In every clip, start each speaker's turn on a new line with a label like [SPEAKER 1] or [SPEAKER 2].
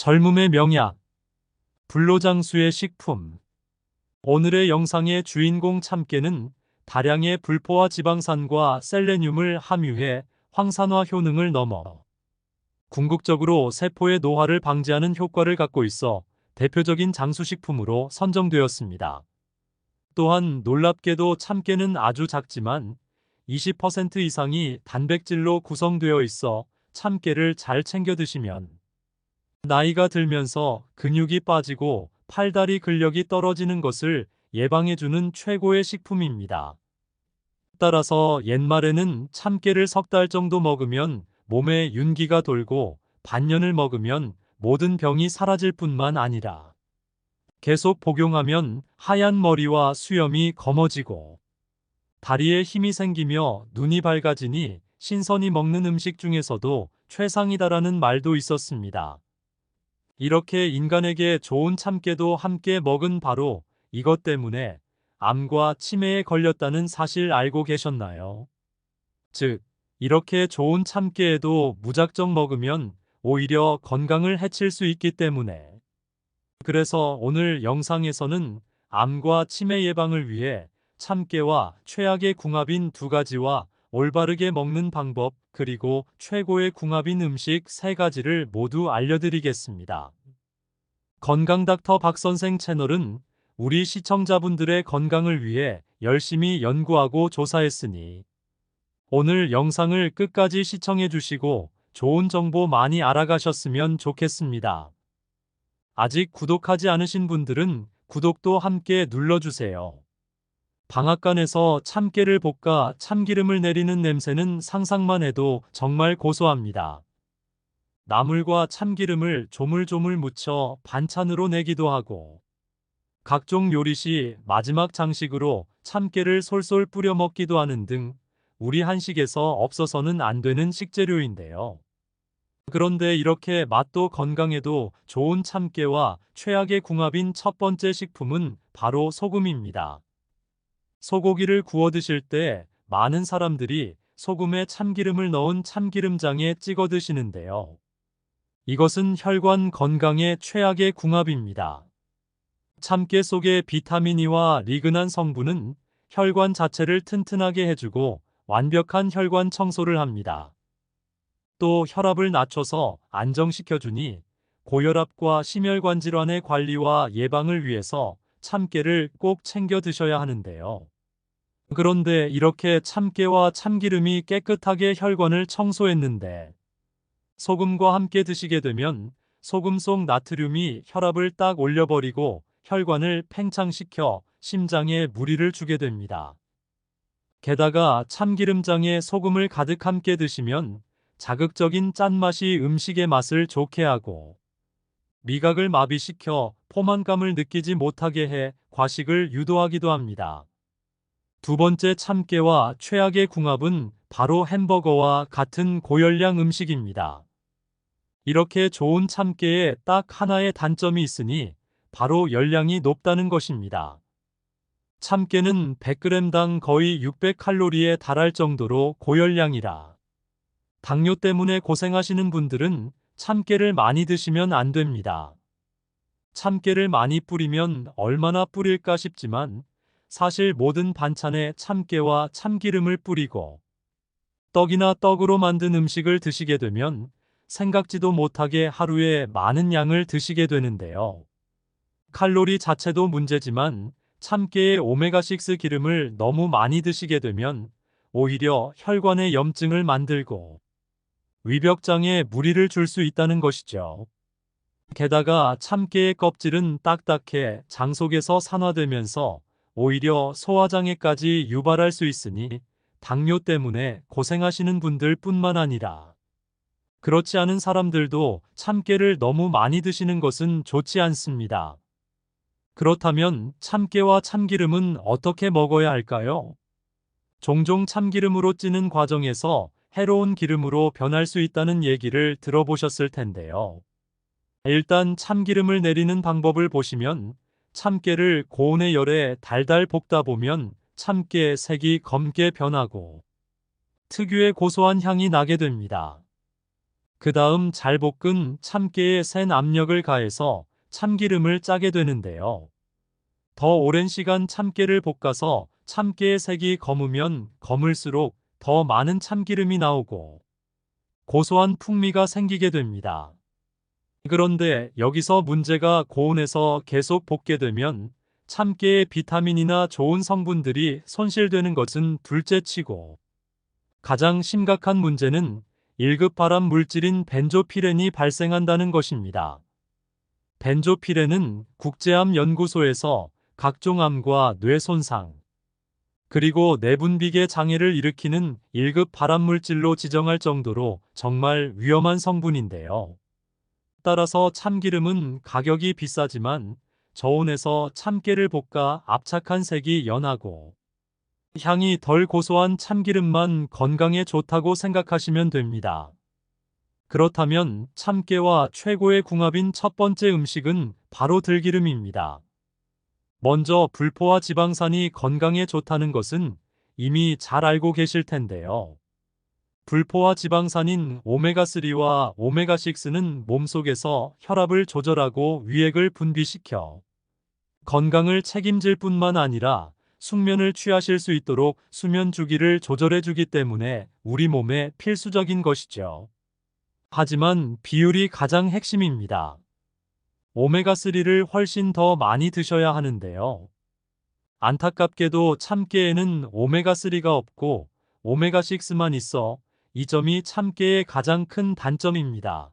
[SPEAKER 1] 젊음의 명약, 불로장수의 식품. 오늘의 영상의 주인공 참깨는 다량의 불포화 지방산과 셀레늄을 함유해 황산화 효능을 넘어 궁극적으로 세포의 노화를 방지하는 효과를 갖고 있어 대표적인 장수식품으로 선정되었습니다. 또한 놀랍게도 참깨는 아주 작지만 20% 이상이 단백질로 구성되어 있어 참깨를 잘 챙겨 드시면 나이가 들면서 근육이 빠지고 팔다리 근력이 떨어지는 것을 예방해주는 최고의 식품입니다. 따라서 옛말에는 참깨를 석 달 정도 먹으면 몸에 윤기가 돌고 반년을 먹으면 모든 병이 사라질 뿐만 아니라 계속 복용하면 하얀 머리와 수염이 검어지고 다리에 힘이 생기며 눈이 밝아지니 신선히 먹는 음식 중에서도 최상이다라는 말도 있었습니다. 이렇게 인간에게 좋은 참깨도 함께 먹은 바로 이것 때문에 암과 치매에 걸렸다는 사실 알고 계셨나요? 즉, 이렇게 좋은 참깨에도 무작정 먹으면 오히려 건강을 해칠 수 있기 때문에. 그래서 오늘 영상에서는 암과 치매 예방을 위해 참깨와 최악의 궁합인 두 가지와 올바르게 먹는 방법 그리고 최고의 궁합인 음식 세 가지를 모두 알려드리겠습니다. 건강닥터 박선생 채널은 우리 시청자분들의 건강을 위해 열심히 연구하고 조사했으니 오늘 영상을 끝까지 시청해 주시고 좋은 정보 많이 알아가셨으면 좋겠습니다. 아직 구독하지 않으신 분들은 구독도 함께 눌러주세요. 방앗간에서 참깨를 볶아 참기름을 내리는 냄새는 상상만 해도 정말 고소합니다. 나물과 참기름을 조물조물 묻혀 반찬으로 내기도 하고 각종 요리 시 마지막 장식으로 참깨를 솔솔 뿌려 먹기도 하는 등 우리 한식에서 없어서는 안 되는 식재료인데요. 그런데 이렇게 맛도 건강에도 좋은 참깨와 최악의 궁합인 첫 번째 식품은 바로 소금입니다. 소고기를 구워 드실 때 많은 사람들이 소금에 참기름을 넣은 참기름장에 찍어 드시는데요. 이것은 혈관 건강의 최악의 궁합입니다. 참깨 속의 비타민 E와 리그난 성분은 혈관 자체를 튼튼하게 해주고 완벽한 혈관 청소를 합니다. 또 혈압을 낮춰서 안정시켜주니 고혈압과 심혈관 질환의 관리와 예방을 위해서 참깨를 꼭 챙겨 드셔야 하는데요. 그런데 이렇게 참깨와 참기름이 깨끗하게 혈관을 청소했는데 소금과 함께 드시게 되면 소금 속 나트륨이 혈압을 딱 올려버리고 혈관을 팽창시켜 심장에 무리를 주게 됩니다. 게다가 참기름장에 소금을 가득 함께 드시면 자극적인 짠맛이 음식의 맛을 좋게 하고 미각을 마비시켜 포만감을 느끼지 못하게 해 과식을 유도하기도 합니다. 두 번째 참깨와 최악의 궁합은 바로 햄버거와 같은 고열량 음식입니다. 이렇게 좋은 참깨에 딱 하나의 단점이 있으니 바로 열량이 높다는 것입니다. 참깨는 100g당 거의 600칼로리에 달할 정도로 고열량이라 당뇨 때문에 고생하시는 분들은 참깨를 많이 드시면 안 됩니다. 참깨를 많이 뿌리면 얼마나 뿌릴까 싶지만 사실 모든 반찬에 참깨와 참기름을 뿌리고 떡이나 떡으로 만든 음식을 드시게 되면 생각지도 못하게 하루에 많은 양을 드시게 되는데요. 칼로리 자체도 문제지만 참깨의 오메가6 기름을 너무 많이 드시게 되면 오히려 혈관에 염증을 만들고 위벽장에 무리를 줄 수 있다는 것이죠. 게다가 참깨의 껍질은 딱딱해 장 속에서 산화되면서 오히려 소화장애까지 유발할 수 있으니 당뇨 때문에 고생하시는 분들 뿐만 아니라 그렇지 않은 사람들도 참깨를 너무 많이 드시는 것은 좋지 않습니다. 그렇다면 참깨와 참기름은 어떻게 먹어야 할까요? 종종 참기름으로 찌는 과정에서 해로운 기름으로 변할 수 있다는 얘기를 들어보셨을 텐데요. 일단 참기름을 내리는 방법을 보시면 참깨를 고온의 열에 달달 볶다 보면 참깨 색이 검게 변하고 특유의 고소한 향이 나게 됩니다. 그 다음 잘 볶은 참깨에 센 압력을 가해서 참기름을 짜게 되는데요. 더 오랜 시간 참깨를 볶아서 참깨의 색이 검으면 검을수록 더 많은 참기름이 나오고 고소한 풍미가 생기게 됩니다. 그런데 여기서 문제가 고온에서 계속 볶게 되면 참깨의 비타민이나 좋은 성분들이 손실되는 것은 둘째치고 가장 심각한 문제는 1급 발암 물질인 벤조피렌이 발생한다는 것입니다. 벤조피렌은 국제암 연구소에서 각종 암과 뇌 손상, 그리고 내분비계 장애를 일으키는 1급 발암 물질로 지정할 정도로 정말 위험한 성분인데요. 따라서 참기름은 가격이 비싸지만 저온에서 참깨를 볶아 압착한 색이 연하고 향이 덜 고소한 참기름만 건강에 좋다고 생각하시면 됩니다. 그렇다면 참깨와 최고의 궁합인 첫 번째 음식은 바로 들기름입니다. 먼저 불포화 지방산이 건강에 좋다는 것은 이미 잘 알고 계실 텐데요. 불포화 지방산인 오메가3와 오메가6는 몸속에서 혈압을 조절하고 위액을 분비시켜 건강을 책임질 뿐만 아니라 숙면을 취하실 수 있도록 수면 주기를 조절해 주기 때문에 우리 몸에 필수적인 것이죠. 하지만 비율이 가장 핵심입니다. 오메가3를 훨씬 더 많이 드셔야 하는데요. 안타깝게도 참깨에는 오메가3가 없고 오메가6만 있어 이 점이 참깨의 가장 큰 단점입니다.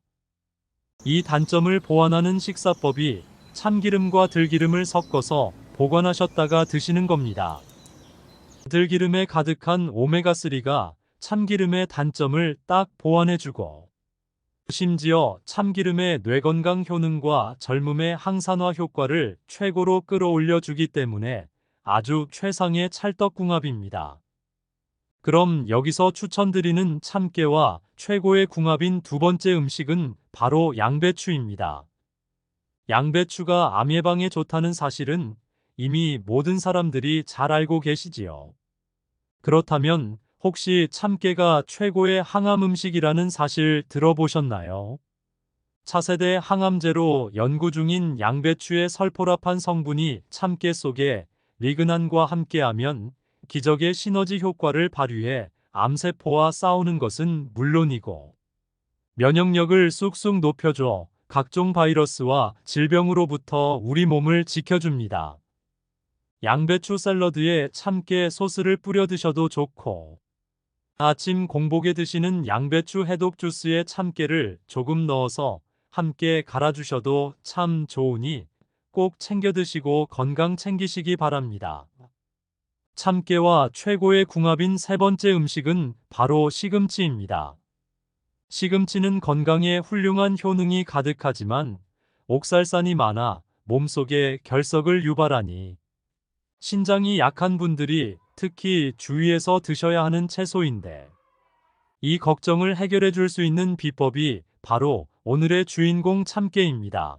[SPEAKER 1] 이 단점을 보완하는 식사법이 참기름과 들기름을 섞어서 보관하셨다가 드시는 겁니다. 들기름에 가득한 오메가3가 참기름의 단점을 딱 보완해주고 심지어 참기름의 뇌건강 효능과 젊음의 항산화 효과를 최고로 끌어올려주기 때문에 아주 최상의 찰떡궁합입니다. 그럼 여기서 추천드리는 참깨와 최고의 궁합인 두 번째 음식은 바로 양배추입니다. 양배추가 암 예방에 좋다는 사실은 이미 모든 사람들이 잘 알고 계시지요. 그렇다면 혹시 참깨가 최고의 항암 음식이라는 사실 들어보셨나요? 차세대 항암제로 연구 중인 양배추의 설포라판 성분이 참깨 속에 리그난과 함께하면 기적의 시너지 효과를 발휘해 암세포와 싸우는 것은 물론이고 면역력을 쑥쑥 높여줘 각종 바이러스와 질병으로부터 우리 몸을 지켜줍니다. 양배추 샐러드에 참깨 소스를 뿌려 드셔도 좋고 아침 공복에 드시는 양배추 해독 주스에 참깨를 조금 넣어서 함께 갈아주셔도 참 좋으니 꼭 챙겨 드시고 건강 챙기시기 바랍니다. 참깨와 최고의 궁합인 세 번째 음식은 바로 시금치입니다. 시금치는 건강에 훌륭한 효능이 가득하지만 옥살산이 많아 몸속에 결석을 유발하니 신장이 약한 분들이 특히 주위에서 드셔야 하는 채소인데 이 걱정을 해결해 줄 수 있는 비법이 바로 오늘의 주인공 참깨입니다.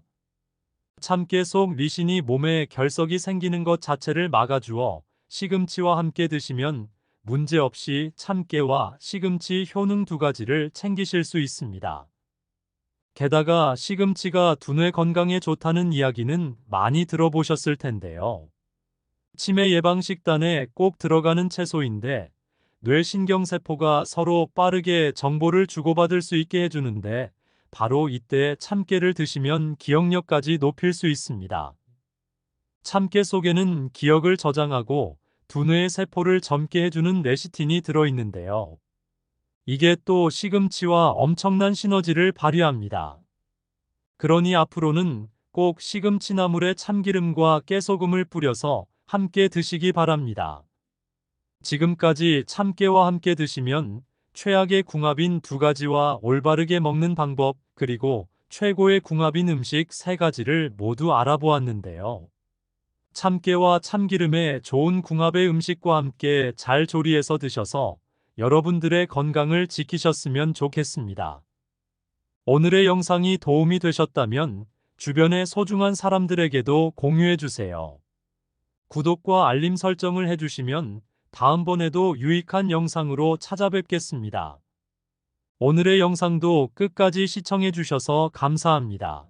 [SPEAKER 1] 참깨 속 리신이 몸에 결석이 생기는 것 자체를 막아주어 시금치와 함께 드시면 문제없이 참깨와 시금치 효능 두 가지를 챙기실 수 있습니다. 게다가 시금치가 두뇌 건강에 좋다는 이야기는 많이 들어보셨을 텐데요. 치매 예방 식단에 꼭 들어가는 채소인데 뇌신경세포가 서로 빠르게 정보를 주고받을 수 있게 해주는데 바로 이때 참깨를 드시면 기억력까지 높일 수 있습니다. 참깨 속에는 기억을 저장하고 두뇌의 세포를 젊게 해주는 레시틴이 들어있는데요. 이게 또 시금치와 엄청난 시너지를 발휘합니다. 그러니 앞으로는 꼭 시금치 나물에 참기름과 깨소금을 뿌려서 함께 드시기 바랍니다. 지금까지 참깨와 함께 드시면 최악의 궁합인 두 가지와 올바르게 먹는 방법 그리고 최고의 궁합인 음식 세 가지를 모두 알아보았는데요. 참깨와 참기름의 좋은 궁합의 음식과 함께 잘 조리해서 드셔서 여러분들의 건강을 지키셨으면 좋겠습니다. 오늘의 영상이 도움이 되셨다면 주변의 소중한 사람들에게도 공유해 주세요. 구독과 알림 설정을 해주시면 다음번에도 유익한 영상으로 찾아뵙겠습니다. 오늘의 영상도 끝까지 시청해 주셔서 감사합니다.